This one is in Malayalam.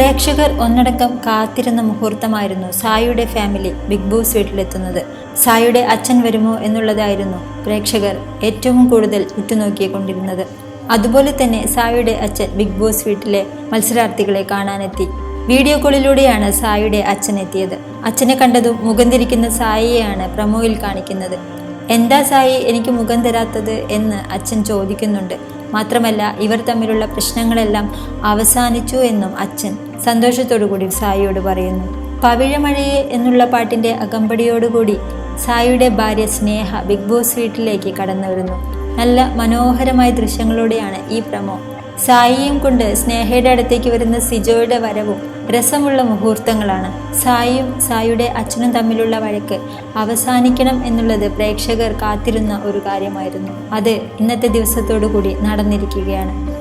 പ്രേക്ഷകർ ഒന്നടങ്കം കാത്തിരുന്ന മുഹൂർത്തമായിരുന്നു സായിയുടെ ഫാമിലി ബിഗ് ബോസ് വീട്ടിലെത്തുന്നത്. സായിയുടെ അച്ഛൻ വരുമോ എന്നുള്ളതായിരുന്നു പ്രേക്ഷകർ ഏറ്റവും കൂടുതൽ ഉറ്റുനോക്കിക്കൊണ്ടിരുന്നത്. അതുപോലെ തന്നെ സായിയുടെ അച്ഛൻ ബിഗ് ബോസ് വീട്ടിലെ മത്സരാർത്ഥികളെ കാണാനെത്തി. വീഡിയോ കോളിലൂടെയാണ് സായിയുടെ അച്ഛൻ എത്തിയത്. അച്ഛനെ കണ്ടതും മുഖം തിരിക്കുന്ന സായിയെയാണ് പ്രമോയിൽ കാണിക്കുന്നത്. എന്താ സായി എനിക്ക് മുഖം തരാത്തത്? എന്ന് അച്ഛൻ ചോദിക്കുന്നുണ്ട്. മാത്രമല്ല ഇവർ തമ്മിലുള്ള പ്രശ്നങ്ങളെല്ലാം അവസാനിച്ചു എന്നും അച്ഛൻ സന്തോഷത്തോടുകൂടി സായിയോട് പറയുന്നു. പവിഴമഴയെ എന്നുള്ള പാട്ടിന്റെ അകമ്പടിയോടുകൂടി സായിയുടെ ഭാര്യ സ്നേഹ ബിഗ് ബോസ് വീട്ടിലേക്ക് കടന്നു വരുന്നു. നല്ല മനോഹരമായ ദൃശ്യങ്ങളോടെയാണ് ഈ പ്രമോ സായിയും കൊണ്ട് സ്നേഹയുടെ അടുത്തേക്ക് വരുന്ന സിജോയുടെ വരവും രസമുള്ള മുഹൂർത്തങ്ങളാണ്. സായിയും സായിയുടെ അച്ഛനും തമ്മിലുള്ള വഴക്ക് അവസാനിക്കണം എന്നുള്ളത് പ്രേക്ഷകർ കാത്തിരുന്ന ഒരു കാര്യമായിരുന്നു. അത് ഇന്നത്തെ ദിവസത്തോടു കൂടി നടന്നിരിക്കുകയാണ്.